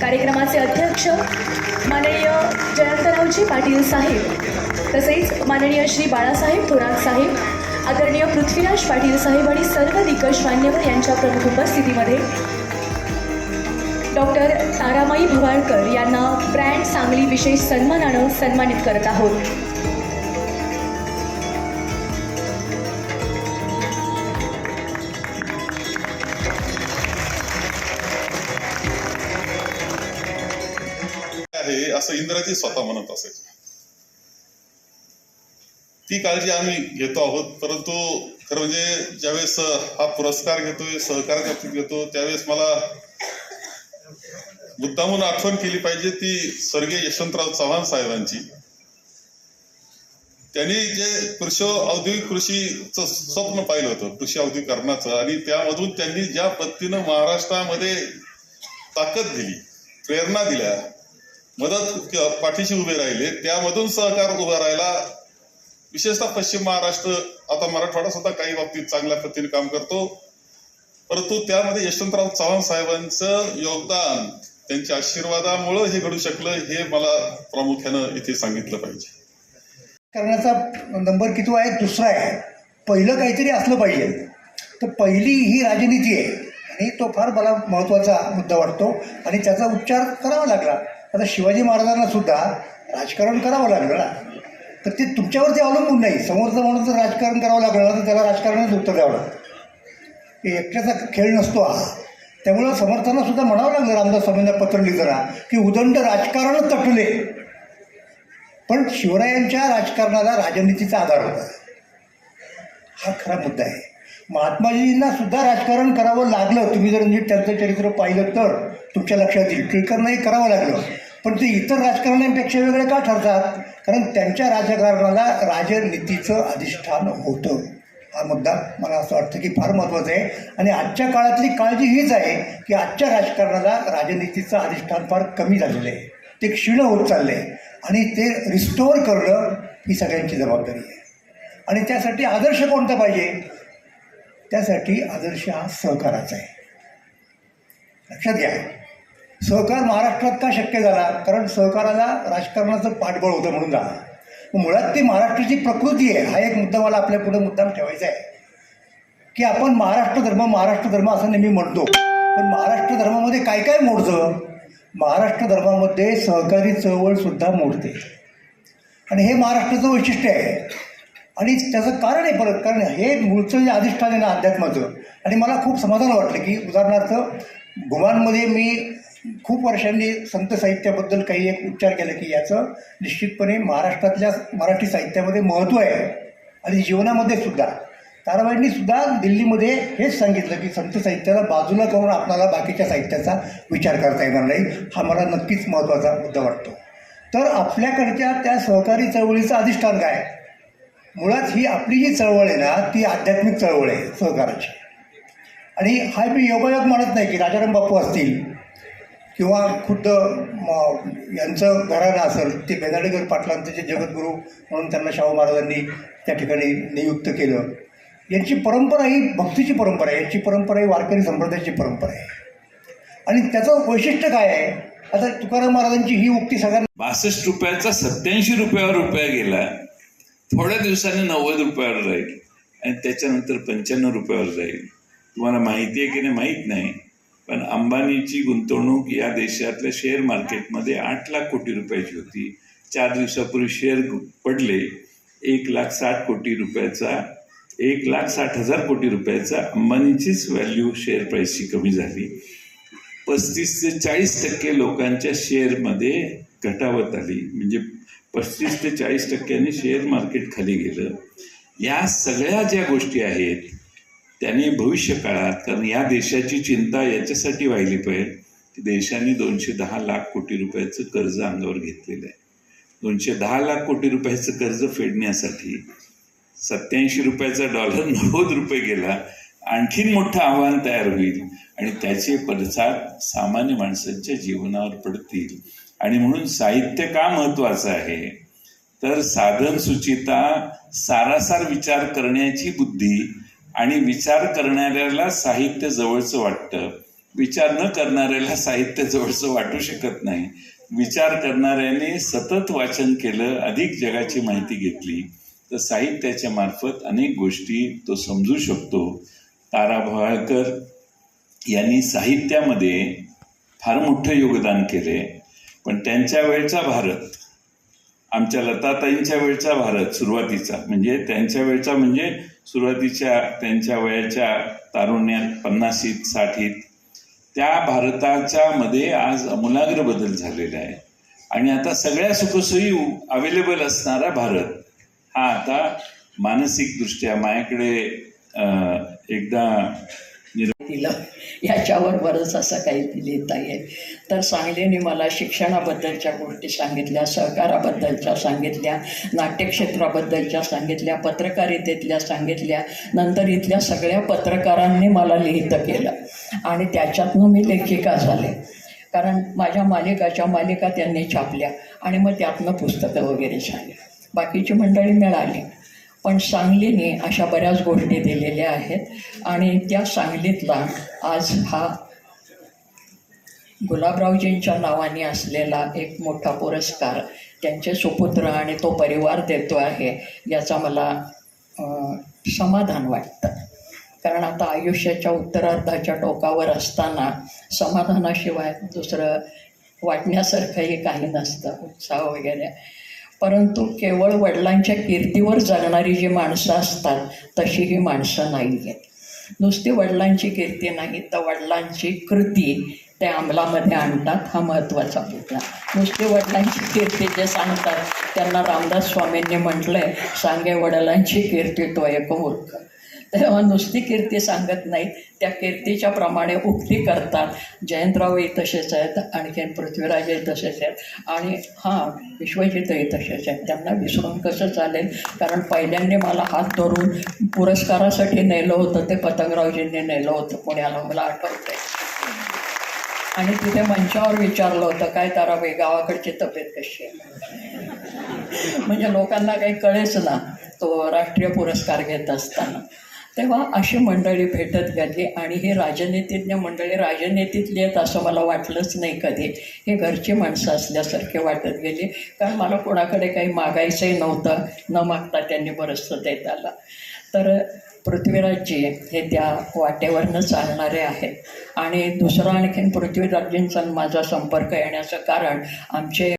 कार्यक्रमाचे अध्यक्ष माननीय जयंतरावजी पाटील साहेब तसेच माननीय श्री बाळासाहेब थोरात साहेब आदरणीय पृथ्वीराज पाटील साहेब आणि सर्व दिग्गज मान्यवर यांच्या प्रमुख उपस्थितीमध्ये डॉक्टर तारामाई भवाळकर यांना ब्रँड सांगली विशेष सन्मानानं सन्मानित करत आहोत. असं इंद्राजी स्वतः म्हणत असायचे. ती काळजी आम्ही घेतो आहोत परंतु खरं म्हणजे ज्यावेळेस हा पुरस्कार घेतोय सहकार घेतो त्यावेळेस मला मुद्दामून आठवण केली पाहिजे ती स्वर्गीय यशवंतराव चव्हाण साहेबांची. त्यांनी जे कृषी औद्योगिक कृषीचं स्वप्न पाहिलं होतं कृषी औद्योगिकरणाचं आणि त्यामधून त्यांनी ज्या पद्धतीनं महाराष्ट्रामध्ये ताकद दिली प्रेरणा दिल्या मदत पाठीशी उभे राहिले. त्यामधून सहकार उभा राहिला. विशेषतः पश्चिम महाराष्ट्र आता मराठवाडा सुद्धा काही बाबतीत चांगल्या पद्धतीने काम करतो. परंतु त्यामध्ये यशवंतराव चव्हाण साहेबांचं योगदान त्यांच्या आशीर्वादामुळं हे घडू शकलं हे मला प्रामुख्यानं इथे सांगितलं पाहिजे. करण्याचा नंबर किती आहे? दुसरा आहे. पहिलं काहीतरी असलं पाहिजे. तर पहिली ही राजनीती आहे. आणि तो फार मला महत्त्वाचा मुद्दा वाटतो. आणि त्याचा उच्चार करावा लागला. आता शिवाजी महाराजांना सुद्धा राजकारण करावं लागलं ना. तर ते तुमच्यावरती अवलंबून नाही. समोरचं म्हणून जर राजकारण करावं लागलं ना तर त्याला राजकारणाचं उत्तर द्यावं लागतं. हे एकट्याचा खेळ नसतो हा. त्यामुळं समर्थांना सुद्धा म्हणावं लागलं रामदास स्वामींना पत्र लिहिताना की उदंड राजकारण तटले. पण शिवरायांच्या राजकारणाला राजनीतीचा आधार होता. हा खरा मुद्दा आहे. महात्माजींना सुद्धा राजकारण करावं लागलं. तुम्ही जर म्हणजे त्यांचं चरित्र पाहिलं तर तुमच्या लक्षात येईल. टिळकांनाही करावं लागलं. पण ते इतर राजकारण्यांपेक्षा वेगळे का ठरतात? कारण त्यांच्या राजकारणाला राजनीतीचं अधिष्ठान होतं. हा मुद्दा मला असं वाटतं की फार महत्त्वाचा आहे. आणि आजच्या काळातली काळजी हीच आहे की आजच्या राजकारणाला राजनीतीचं अधिष्ठान फार कमी झालेलं आहे. ते क्षीण होत चाललं आहे आणि ते रिस्टोअर करणं ही सगळ्यांची जबाबदारी आहे. आणि त्यासाठी आदर्श कोणता पाहिजे? त्यासाठी आदर्श हा सहकाराचा आहे. लक्षात घ्या. सहकार महाराष्ट्रात का शक्य झाला? कारण सहकाराला राजकारणाचं पाठबळ होतं म्हणून झालं. मग मुळात ती महाराष्ट्राची प्रकृती आहे हा एक मुद्दा मला आपल्या पुढे मुद्दाम ठेवायचा आहे. की आपण महाराष्ट्र धर्म महाराष्ट्र धर्म असं नेहमी म्हणतो. पण महाराष्ट्र धर्मामध्ये काय काय मोडतं? महाराष्ट्र धर्मामध्ये सहकारी चळवळसुद्धा मोडते. आणि हे महाराष्ट्राचं वैशिष्ट्य आहे. आणि त्याचं कारण आहे परत कारण हे मूळचं जे अधिष्ठान आहे ना अध्यात्माचं. आणि मला खूप समाधान वाटलं की उदाहरणार्थ गुमांमध्ये मी खूप वर्षांनी संत साहित्याबद्दल काही एक उच्चार केला की याचं निश्चितपणे महाराष्ट्रातल्या मराठी साहित्यामध्ये महत्त्व आहे. आणि जीवनामध्ये सुद्धा. ताराबाईंनी सुद्धा दिल्लीमध्ये हेच सांगितलं की संत साहित्याला बाजूला करून आपल्याला बाकीच्या साहित्याचा विचार करता येणार नाही. हा मला नक्कीच महत्त्वाचा मुद्दा वाटतो. तर आपल्याकडच्या त्या सहकारी चळवळीचं अधिष्ठान काय? मुळात ही आपली जी चळवळ आहे ना ती आध्यात्मिक चळवळ आहे सहकाराची. आणि हा मी योगायोग म्हणत नाही की राजाराम बापू असतील. किंवा खुद्द यांचं घराणं असेल ते बेदाडेकर पाटलांचे जे जगद्गुरू म्हणून त्यांना शाहू महाराजांनी त्या ठिकाणी नियुक्त केलं. यांची परंपरा ही भक्तीची परंपरा आहे. यांची परंपरा ही वारकरी संप्रदायाची परंपरा आहे. आणि त्याचं वैशिष्ट्य काय आहे? आता तुकाराम महाराजांची ही उक्ती सगळ्यांना बासष्ट रुपयाचा सत्याऐंशी रुपयावर रुपया गेला थोड्या दिवसांनी नव्वद रुपयावर जाईल. आणि त्याच्यानंतर पंच्याण्णव रुपयावर जाईल. तुम्हाला माहिती आहे की नाही? माहीत नाही. पण अंबानीची गुंतवणूक या देशातल्या शेअर मार्केटमध्ये आठ लाख कोटी रुपयाची होती. चार दिवसापूर्वी शेअर पडले. एक लाख साठ कोटी रुपयाचा एक लाख साठ हजार कोटी रुपयाचा अंबानीचीच व्हॅल्यू शेअर प्राईसची कमी झाली. पस्तीस ते चाळीस टक्के लोकांच्या शेअरमध्ये घटावत आली. म्हणजे पस्तीस ते चाळीस टक्क्यांनी शेअर मार्केट खाली गेलं. या सगळ्या ज्या गोष्टी आहेत त्याने भविष्य काळात कारण या देशाची चिंता याच्यासाठी व्हायली पाहिजे की देशाने दोनशे दहा लाख कोटी रुपयाचं कर्ज अंगावर घेतलेलं आहे. दोनशे दहा लाख कोटी रुपयाचं कर्ज फेडण्यासाठी सत्याऐंशी रुपयाचा डॉलर नव्वद रुपये गेला आणखीन मोठं आव्हान तयार होईल आणि त्याचे पडसाद सामान्य माणसांच्या जीवनावर पडतील. आणि म्हणून साहित्य का महत्वाचं आहे? तर साधन सुचिता सारासार विचार करण्याची बुद्धी आणि विचार करणाऱ्याला साहित्य जवळचं वाटतं. विचार न करणाऱ्याला साहित्य जवळचं वाटू शकत नाही. विचार करणाऱ्याने सतत वाचन केलं अधिक जगाची माहिती घेतली तर साहित्याच्या मार्फत अनेक गोष्टी तो समजू शकतो. तारा भवाळकर यांनी साहित्यामध्ये फार मोठं योगदान केले पण त्यांच्या वेळचा भारत आमच्या लताताईंच्या वेळचा भारत सुरुवातीचा म्हणजे त्यांच्या वेळचा म्हणजे सुरुवातीच्या त्यांच्या वयाच्या तारुण्यात पन्नासीत साठीत त्या भारताच्या मध्ये आज अमूलाग्र बदल झालेला आहे. आणि आता सगळ्या सुखसोयी अवेलेबल असणारा भारत हा आता मानसिकदृष्ट्या माझ्याकडे एकदा तिला. याच्यावर बरंच असं काही लिहिता येईल तर सांगलीने मला शिक्षणाबद्दलच्या गोष्टी सांगितल्या सहकाराबद्दलच्या सांगितल्या नाट्यक्षेत्राबद्दलच्या सांगितल्या पत्रकारितेतल्या सांगितल्या नंतर इथल्या सगळ्या पत्रकारांनी मला लिहितं केलं. आणि त्याच्यातनं मी लेखिका झाले. कारण माझ्या मालिकाच्या मालिका त्यांनी छापल्या आणि मग त्यातनं पुस्तकं वगैरे झाली. बाकीची मंडळी मिळाली. पण सांगलीने अशा बऱ्याच गोष्टी दिलेल्या आहेत आणि त्या सांगलीतला आज हा गुलाबरावजींच्या नावाने असलेला एक मोठा पुरस्कार त्यांचे सुपुत्र आणि तो परिवार देतो आहे याचा मला समाधान वाटतं. कारण आता आयुष्याच्या उत्तरार्धाच्या टोकावर असताना समाधानाशिवाय दुसरं वाटण्यासारखंही काही नसतं उत्साह वगैरे. परंतु केवळ वडिलांच्या कीर्तीवर जगणारी जी माणसं असतात तशी ही माणसं नाही आहेत नुसती वडिलांची कीर्ती नाही तर वडिलांची कृती ते अंमलामध्ये आणतात हा महत्त्वाचा मुद्दा. नुसती वडिलांची कीर्ती जे सांगतात त्यांना रामदास स्वामींनी म्हटलं आहे सांगे वडिलांची कीर्ती तो एक मूर्ख. तेव्हा नुसती कीर्ती सांगत नाहीत. त्या कीर्तीच्या प्रमाणे उक्ती करतात. जयंतरावही तसेच आहेत आणखीन पृथ्वीराजही तसेच आहेत. आणि हां विश्वजितही तसेच आहेत. त्यांना विसरून कसं चालेल? कारण पहिल्यांदा मला हात धरून पुरस्कारासाठी नेलं होतं ते पतंगरावजींनी नेलं होतं. पुण्याला मला आठवतंय. आणि तिथे मंचावर विचारलं होतं काय ताराबाई गावाकडची तब्येत कशी आहे? म्हणजे लोकांना काही कळेच ना तो राष्ट्रीय पुरस्कार घेत असताना. तेव्हा अशी मंडळी भेटत गेली आणि ही राजनीतीज्ञ मंडळी राजनीतीतली आहेत असं मला वाटलंच नाही कधी. हे घरची माणसं असल्यासारखे वाटत गेली. कारण मला कोणाकडे काही मागायचंही नव्हतं. न मागता त्यांनी बरंचसं देत आलं तर पृथ्वीराजजी हे त्या वाटेवरनं चालणारे आहेत. आणि दुसरं आणखीन पृथ्वीराजजींचा माझा संपर्क येण्याचं कारण आमचे